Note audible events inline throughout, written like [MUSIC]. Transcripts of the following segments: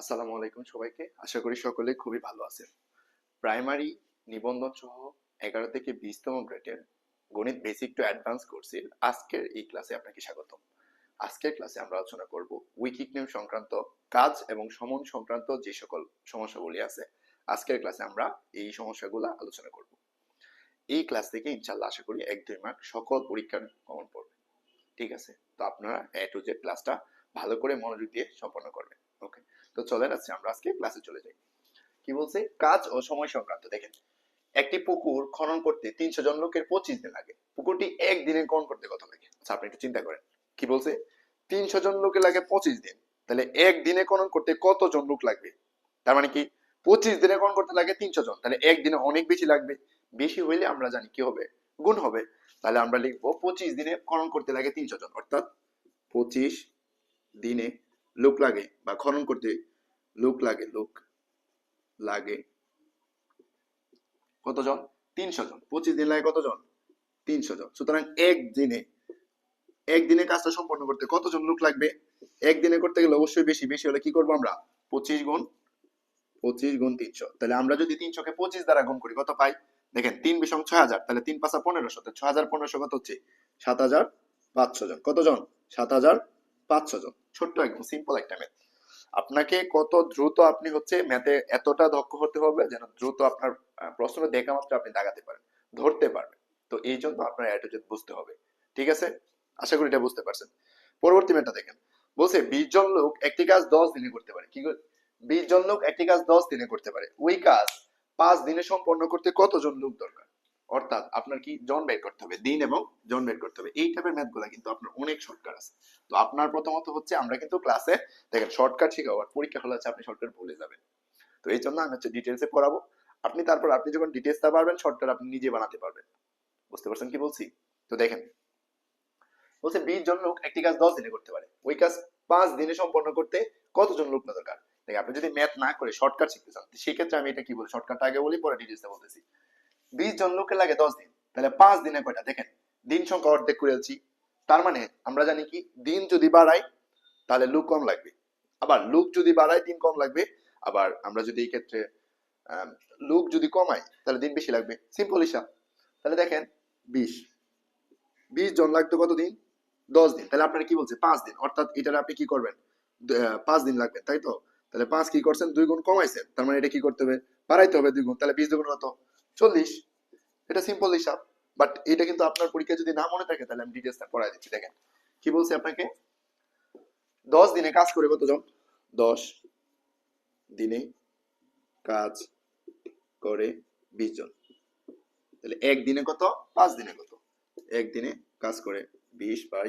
আসসালামু আলাইকুম সবাইকে। আশা করি সকলে খুবই ভালো আছেন। প্রাইমারি নিবন্ধন সহ এগারো থেকে বিশতম গ্রেডের গণিত বেসিক টু অ্যাডভান্স কোর্সের আজকের এই ক্লাসে আপনাকে স্বাগতম। আজকের ক্লাসে আমরা আলোচনা করব উইকিক নিয়ম সংক্রান্ত কাজ এবং সমন সংক্রান্ত যে সকল সমস্যাগুলি আছে। আজকের ক্লাসে আমরা এই সমস্যাগুলো আলোচনা করব। এই ক্লাস থেকে ইনশাল্লাহ আশা করি এক, দুই মার্ক সকল পরীক্ষার কমন পড়বে। ঠিক আছে? তো আপনারা এ টু জেড ক্লাসটা ভালো করে মনোযোগ দিয়ে সম্পন্ন করবেন। ওকে তো চলেন আজকে আমরা আজকে ক্লাসে চলে যাই। কি বলছে? কাজ ও সময় সংক্রান্ত। দেখেন, একটি পুকুর খনন করতে তিনশো জন লোকের পঁচিশ দিন লাগে। পুকুরটি একদিনে খনন করতে কত লাগে? আচ্ছা আপনি একটু চিন্তা করেন। কি বলছে? তিনশো জন লোকে লাগে পঁচিশ দিন। তাহলে একদিনে খনন করতে কতজন লোক লাগবে? তার মানে কি, পঁচিশ দিনে খনন করতে লাগে তিনশো জন। তাহলে একদিনে অনেক বেশি লাগবে। বেশি হইলে আমরা জানি কি হবে? গুণ হবে। তাহলে আমরা লিখব পঁচিশ দিনে খনন করতে লাগে তিনশো জন। অর্থাৎ পঁচিশ দিনে লোক লাগে বা খনন করতে লোক লাগে লোক লাগে। কতজন? তিনশো জন। পঁচিশ দিন লাগে কতজন? তিনশো জন। সুতরাং একদিনে একদিনে কাজটা সম্পন্ন করতে কতজন লোক লাগবে? একদিনে করতে গেলে অবশ্যই বেশি। বেশি হলে কি করব আমরা? পঁচিশ গুণ পঁচিশ গুণ তিনশো। তাহলে আমরা যদি তিনশোকে পঁচিশ দ্বারা গুণ করি, কত পাই? দেখেন, তিন বিষম ছয় হাজার। তাহলে তিন পাঁচা পনেরোশো। ছয় হাজার পনেরোশো কত হচ্ছে? সাত হাজার পাঁচশো জন। কতজন? সাত হাজার পাঁচশো জন। ছোট্ট একদম সিম্পল একটা ম্যাথ আপনাকে কত দ্রুত আপনি হচ্ছে ম্যাথে এতটা দক্ষ হতে হবে যেন দ্রুত আপনার প্রশ্ন দেখা মাত্র আপনি দাগাতে পারেন, ধরতে পারবেন। তো এই জন্য আপনার অ্যাটিটিউড বুঝতে হবে, ঠিক আছে? আশা করি এটা বুঝতে পারছেন। পরবর্তী ম্যাথটা দেখেন। বলছে, বিশ জন লোক একটি কাজ দশ দিনে করতে পারে। কি? বিশ জন লোক একটি কাজ দশ দিনে করতে পারে। ওই কাজ পাঁচ দিনে সম্পন্ন করতে কতজন লোক দরকার? অর্থাৎ আপনার কি জন বের করতে হবে, দিন এবং জন বের করতে হবে। এই টাইপের ম্যাথগুলা কিন্তু আপনার অনেক শর্টকাট আছে। তো আপনার প্রথমত হচ্ছে আমরা কিন্তু ক্লাসে দেখেন শর্টকাট শিখাবো আর পরীক্ষা হলে হচ্ছে আপনি শর্টকাট ভুলে যাবেন। তো এই জন্য আমি হচ্ছে ডিটেলসে পড়াবো। আপনি তারপর আপনি যখন ডিটেলসটা পারবেন শর্টকাট আপনি নিজে বানাতে পারবেন। বুঝতে পারছেন কি বলছি? তো দেখেন, বলছে বিশ জন লোক একটি কাজ দশ দিনে করতে পারে। ওই কাজ পাঁচ দিনে সম্পন্ন করতে কতজন লোক না দরকার? দেখেন, আপনি যদি ম্যাথ না করে শর্টকাট শিখতে চান সেক্ষেত্রে আমি এটা কি বলি? শর্টকাট আগে বলি, পরে ডিটেলসটা বলতেছি। বিশ জন লোকের লাগে দশ দিন। তাহলে পাঁচ দিনে কয়টা? দেখেন, দিন সংখ্যা অর্ধেক করেছি তার মানে আমরা জানি কি, দিন যদি বাড়াই তাহলে লোক কম লাগবে। আবার লোক যদি বাড়ায়, দিন কম লাগবে। আবার আমরা যদি এই ক্ষেত্রে লোক যদি কমাই তাহলে দিন বেশি লাগবে। সিম্পল হিসাব। তাহলে দেখেন, বিশ। বিশ জন লাগতো কত দিন? দশ দিন। তাহলে আপনারা কি বলছে? পাঁচ দিন। অর্থাৎ এটার আপনি কি করবেন? পাঁচ দিন লাগবে, তাই তো? তাহলে পাঁচ কি করছেন? দুই গুণ কমাইছেন। তার মানে এটা কি করতে হবে? বাড়াইতে হবে দুই গুণ। তাহলে বিশ দুগুণ কত? চল্লিশ, এটা সিম্পল হিসাব বাট এটা কিন্তু আপনার পরীক্ষা যদি না মনে থাকে, তাহলে আমি ডিটেলসটা পড়াই দিচ্ছি, দেখেন। কি বলছে আপনাকে? দশ দিনে কাজ করে কতজন? দশ দিনে কাজ করে বিশ জন। তাহলে একদিনে কত? পাঁচ দিনে কত? একদিনে কাজ করে বিশ বাই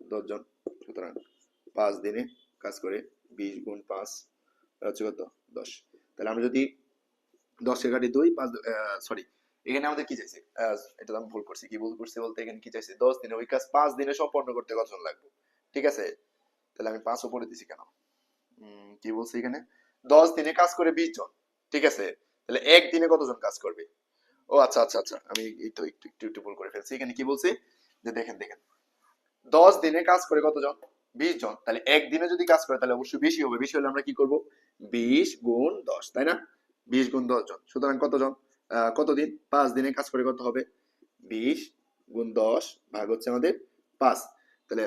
দশ জন। সুতরাং পাঁচ দিনে কাজ করে বিশ গুণ পাঁচ হচ্ছে কত? দশ। তাহলে আমরা যদি দশে কাটি দুই, পাঁচ সরি এখানে আমাদের কি চাইছে? এটা আমি ভুল করছি, কি ভুল করছি বলতে এখানে কি চাইছে? দশ দিনে ওই কাজ পাঁচ দিনে সম্পন্ন করতে কতজন লাগবে? ঠিক আছে? তাহলে আমি পাঁচ উপরে দিছি কেন? কি বলছি এখানে? দশ দিনে কাজ করে বিশ জন, ঠিক আছে? তাহলে এক দিনে কতজন কাজ করবে? ও আচ্ছা আচ্ছা আচ্ছা আমি এই তো একটু একটু একটু ভুল করে ফেলছি। এখানে কি বলছি? যে দেখেন দেখেন, দশ দিনে কাজ করে কতজন? বিশ জন। তাহলে একদিনে যদি কাজ করে, তাহলে অবশ্যই বেশি হবে। বেশি হলে আমরা কি করব? বিশ গুণ দশ, তাই না? বিশ গুণ দশ জন। সুতরাং কতজন? কতদিন? পাঁচ দিনে কাজ করে কত হবে? বিশ গুণ দশ ভাগ হচ্ছে আমাদের পাঁচ। তাহলে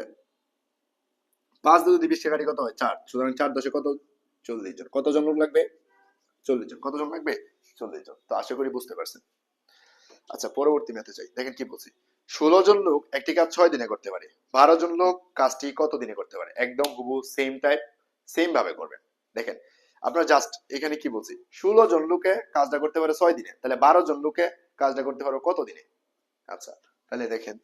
পাঁচ যদি বিশ কাটি কত হয়? চার। সুতরাং চার দশে কত? চল্লিশ জন। কতজন লোক লাগবে? চল্লিশ জন। কতজন লাগবে? চল্লিশ জন। তো আশা করি বুঝতে পারছেন। আচ্ছা পরবর্তী ম্যাথে চাই দেখেন কি বলছি। ষোলো জন লোক একটি কাজ ছয় দিনে করতে পারে। বারো জন লোক কাজটি কত দিনে করতে পারে? একদম হুবু সেম টাইপ সেম ভাবে করবেন। দেখেন আপনার জাস্ট এখানে কি বলছি? ষোলো জন লোকে কাজটা করতে পারে ছয় দিনে। তাহলে বারো জন লোকে কাজটা করতে পারো কত দিনে? আচ্ছা তাহলে দেখেন।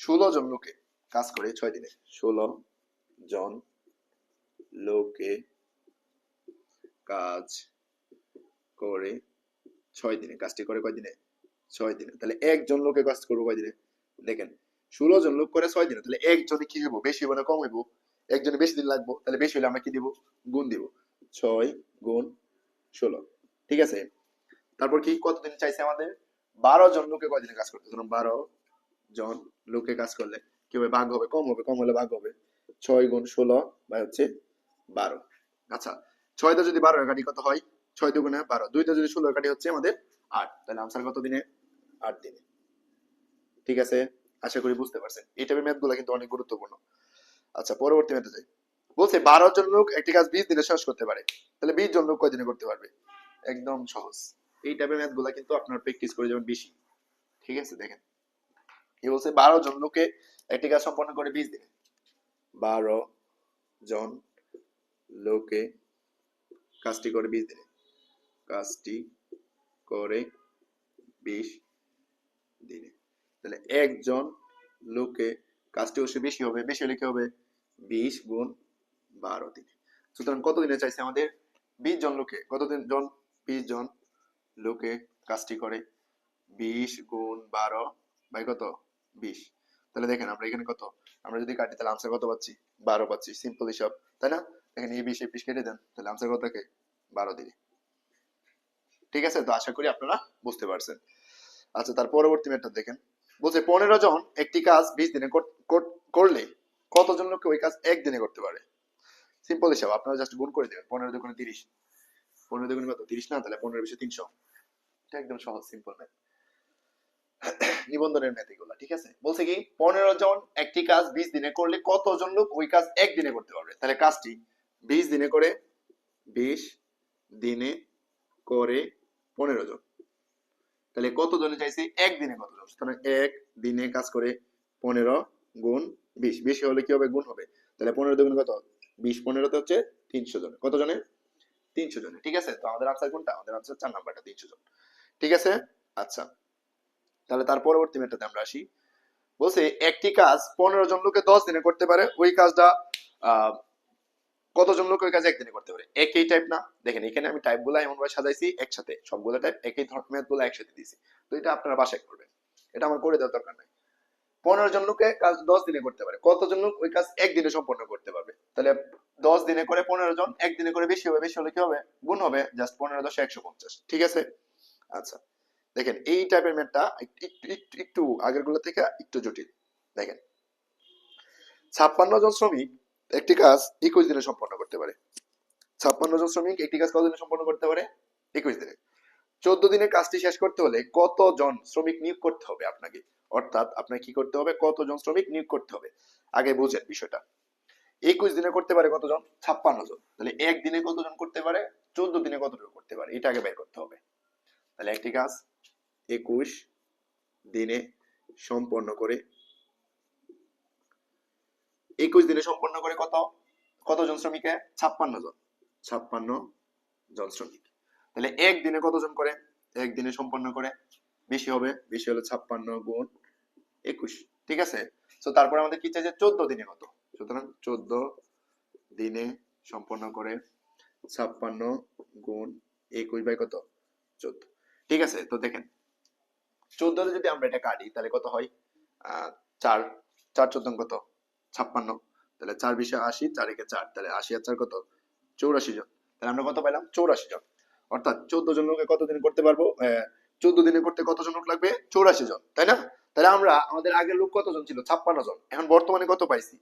ষোলো জন লোকে কাজ করে ছয় দিনে। ষোলো জন লোকে কাজ করে ছয় দিনে। কাজটি করে কয় দিনে? ছয় দিনে। তাহলে একজন লোকে কাজ করব কয় দিনে? দেখেন ষোলো জন লোক করে ছয় দিনে, তাহলে একজনে কি হইব? বেশি হইব না, কম হইব? একজনে বেশি দিন লাগবো, তাহলে বেশি হলে আমরা কি দিব? গুণ দিব। ছয় গুণ ষোলো। ঠিক আছে? তারপর কি কতদিন চাইছে আমাদের? বারো জন লোকে কয়দিনে কাজ করতে? ধরুন বারো জন লোকে কাজ করলে কি হবে? ভাগ হবে, কম হবে, কম হলে ভাগ হবে। ছয় গুণ ষোলো বা হচ্ছে বারো। আচ্ছা ছয়টা যদি বারো কাটি কত হয়? ছয় দুগুণে বারো। দুইটা যদি ষোলো কাটি হচ্ছে আমাদের আট। তাহলে আনসার কত দিনে? আট দিনে। ঠিক আছে? আশা করি বুঝতে পারছেন। এই টাইপের ম্যাথ কিন্তু অনেক গুরুত্বপূর্ণ। আচ্ছা পরবর্তী ম্যাথে যাই। বলছে, বারো জন লোক একটি কাজ বিশ দিনে শেষ করতে পারে। তাহলে বিশ জন লোক কয় দিনে করতে পারবে? একদম সহজ। এই টাইপের ম্যাথ কিন্তু আপনার প্র্যাকটিস করে যাবেন বেশি। ঠিক আছে, দেখেন। কি বলছে, বারো জন লোকে একটি কাজ সম্পন্ন করে বিশ দিনে। বারো জন লোকে কাজটি করে বিশ দিনে। কাজটি করে বিশ দিনে। তাহলে একজন লোকে কাজটি অবশ্যই বেশি হবে, বেশি হলে কি হবে? বিশ গুণ বারো দিনে সুতরাং কত দিনে চাইছে আমাদের? বিশ জন লোকে, কতদিন জন? বিশ জন লোকে কাজটি করে। বিশ গুণ বারো বাই কত? বিশ। তাহলে দেখেন আমরা এখানে কত? আমরা যদি কাটি তাহলে আনসার কত পাচ্ছি? বারো পাচ্ছি। সিম্পল হিসাব, তাই না? দেখেন এই বিশ এই বিশ কেটে দেন, তাহলে আনসার কত থাকে? বারো দিনে। ঠিক আছে? তো আশা করি আপনারা বুঝতে পারছেন। আচ্ছা তার পরবর্তী ম্যাটটা দেখেন। বলছে, পনেরো জন একটি কাজ বিশ দিনে কর- কর- করলে কতজন লোককে ওই কাজ একদিনে করতে পারে? সিম্পল হিসাব, আপনারা জাস্ট গুণ করে দেবেন, পনেরো দুগুণে তিরিশ। পনেরো দুগুণে কত? তিরিশ না, তাহলে পনেরো বিশে তিনশো। এটা একদম সহজ সিম্পল ম্যাথ [CLEARS THROAT] নিবন্ধনের ম্যাথ এগুলো, ঠিক আছে? বলছে কি, পনেরো জন একটি কাজ বিশ দিনে করলে কতজন লোক ওই কাজ একদিনে করতে পারবে? তাহলে কাজটি বিশ দিনে করে, বিশ দিনে করে পনেরো জন। তাহলে কতজনে চাইছি? একদিনে কতজন? সুতরাং এক দিনে কাজ করে পনেরো গুণ বিশ। বেশি হলে কি হবে? গুণ হবে। তাহলে পনেরো দুগুণ কত? বিশ। পনেরোতে হচ্ছে তিনশো জন। কত জনে তিনশো জনে। ঠিক আছে? তো আমাদের আনসার কোনটা? আমাদের আনসার চার নাম্বারটা তিনশো জন। ঠিক আছে? আচ্ছা। তাহলে তার পরবর্তী মেটাতে আমরা আসি। বলছে একটি কাজ পনেরো জন লোকে দশ দিনে করতে পারে। ওই কাজটা আহ, কতজন লোক ওই কাজ একদিনে করতে পারে? একই টাইপ না। দেখেন, এখানে আমি টাইপগুলো এমন ভাবে সাজাইছি একসাথে। সবগুলো টাইপ একই ধরনেরগুলো একসাথে দিয়েছি। তো এটা আপনারা বাসায় করবেন। এটা আমার করে দেওয়ার দরকার নাই। পনেরো জন লোকে কাজ দশ দিনে করতে পারে। কতজন লোক ওই কাজ একদিনে সম্পন্ন করতে পারবে? তাহলে দশ দিনে করে পনেরো জন, একদিনে করে বেশি হবে, বেশি হলে কি হবে? গুণ হবে জাস্ট পনেরো দশ একশো পঞ্চাশ। ঠিক আছে? আচ্ছা। দেখেন, এই টাইপের ম্যাথটা একটু আগেরগুলো থেকে একটু জটিল। দেখেন। ছাপ্পান্ন জন শ্রমিক একটি কাজ একুশ দিনে সম্পন্ন করতে পারে। ছাপ্পান্ন জন শ্রমিক একটি কাজ কতদিনে সম্পন্ন করতে পারে? একুশ দিনে। চোদ্দ দিনে কাজটি শেষ করতে হলে কতজন শ্রমিক নিয়োগ করতে হবে আপনাকে? অর্থাৎ আপনাকে কি করতে হবে? কতজন শ্রমিক নিয়োগ করতে হবে? আগে বুঝেন বিষয়টা। একুশ দিনে করতে পারে কতজন? ছাপ্পান্ন জন। তাহলে একদিনে কতজন করতে পারে? চোদ্দ দিনে কতজন করতে পারে? এটা আগে বের করতে হবে। তাহলে একটি কাজ একুশ দিনে সম্পন্ন করে একুশ দিনে সম্পন্ন করে কত? কতজন শ্রমিকে? ছাপ্পান্ন জন। ছাপ্পান্ন জন শ্রমিক। তাহলে এক দিনে কতজন করে? এক দিনে সম্পন্ন করে বেশি হবে। বেশি হলে ছাপ্পান্ন গুণ একুশ। ঠিক আছে? তো তারপরে আমাদের কি চাই যে চোদ্দ দিনে কত? সুতরাং চোদ্দ দিনে সম্পন্ন করে ছাপ্পান্ন গুণ একুশ বাই কত? চোদ্দ। ঠিক আছে? তো দেখেন চোদ্দতে যদি আমরা এটা কাটি তাহলে কত হয়? আহ, চার চার চোদ্দ কত ছাপ্পান্ন। তাহলে চার বিশে আশি, চার একে চার, তাহলে আশি আর চার কত? চৌরাশি জন। তাহলে আমরা কত পাইলাম? চৌরাশি জন। অর্থাৎ চোদ্দ জন লোকে কত দিনে করতে পারব? চোদ্দ দিনে করতে কতজন লোক লাগবে? চৌরাশি জন, তাই না? তাহলে আমরা, আমাদের আগের লোক কতজন ছিল? ছাপ্পান্ন জন। এখন বর্তমানে কত পাইছি?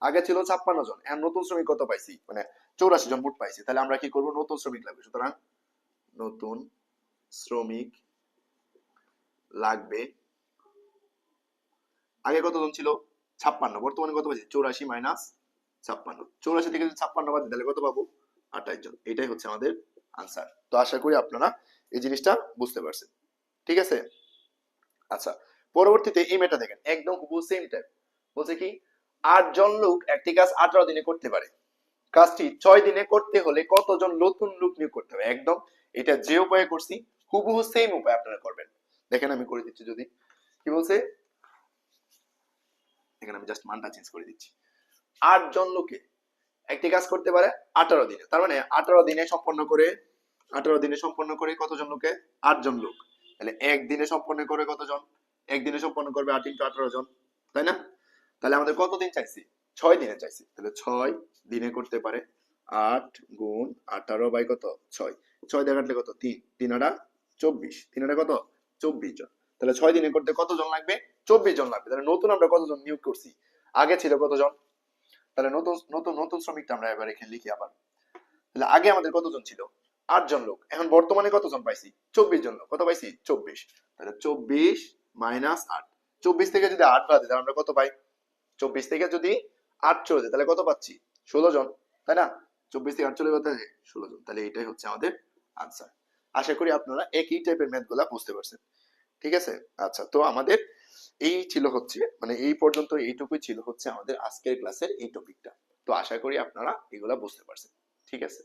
আগে ছিল ছাপ্পান্ন জন। এখন নতুন শ্রমিক কত পাইছি? মানে চৌরাশি জন মোট পাইছি। তাহলে আমরা কি করব? নতুন শ্রমিক লাগবে। সুতরাং নতুন শ্রমিক লাগবে। আগে কতজন ছিল? ছাপ্পান্ন, বর্তমানে কত পাইছি চৌরাশি মাইনাস ছাপ্পান্ন। চৌরাশি থেকে ছাপ্পান্ন বাদ তাহলে কত পাবো? আঠাশ জন। এটাই হচ্ছে আমাদের আনসার তো আশা করি আপনারা এই জিনিসটা বুঝতে পারছেন। ঠিক আছে? আচ্ছা পরবর্তীতে এই মেটা দেখেন। একদম হুবহু সেম টাইপ বলছে কি, আট জন লোক একটি কাজ আঠারো দিনে করতে পারে। কাজটি ছয় দিনে করতে হলে কতজন নতুন লোক নিয়োগ করতে হবে? একদম, এটা যে উপায়ে করছি, হুবহু সেম উপায় আপনারা করবেন। দেখেন আমি করে দিচ্ছি যদি। কি বলছে? এখানে আমি জাস্ট মানটা চেঞ্জ করে দিচ্ছি। আট জন লোকে একটি কাজ করতে পারে আঠারো দিনে। তার মানে আঠারো দিনে সম্পন্ন করে, আঠারো দিনে সম্পন্ন করে কতজন লোকে? আট জন লোক। তাহলে এক দিনে সম্পন্ন করে কতজন একদিনে সম্পন্ন করবে আট ইন্টু আঠারো জন, তাই না? তাহলে আমাদের কত দিন চাইছি? ছয় দিনে চাইছি। তাহলে ছয় দিনে করতে পারে আট গুণ আঠারো বাই কত? ছয়। ছয় দিয়ে কাটলে কত? তিন। তিন আটা চব্বিশ। তিন আটা কত? চব্বিশ জন। তাহলে ছয় দিনে করতে কতজন লাগবে? চব্বিশ জন লাগবে। তাহলে নতুন আমরা কতজন নিয়োগ করছি? আগে ছিল কতজন? তাহলে নতুন নতুন নতুন শ্রমিকটা আমরা এবার এখানে লিখি আবার। তাহলে আগে আমাদের কতজন ছিল? আটজন লোক। এখন বর্তমানে কতজন পাইছি? চব্বিশ জন লোক। কত পাইছি? চব্বিশ। তাহলে চব্বিশ মাইনাস আট। চব্বিশ থেকে যদি আট বাদে, তাহলে আমরা কত পাই? চব্বিশ থেকে যদি আট চলে যায়, তাহলে কত পাচ্ছি? ষোলো জন। তাই না? চব্বিশ থেকে আট চলে যেতে ষোলো জন। তাহলে এটাই হচ্ছে আমাদের আনসার আশা করি আপনারা একই টাইপের ম্যাথগুলা বুঝতে পারছেন। ঠিক আছে? আচ্ছা তো আমাদের এই ছিল হচ্ছে মানে এই পর্যন্ত এইটুকুই ছিল হচ্ছে আমাদের আজকের ক্লাসের এই টপিকটা তো আশা করি আপনারা এগুলা বুঝতে পারছেন। ঠিক আছে?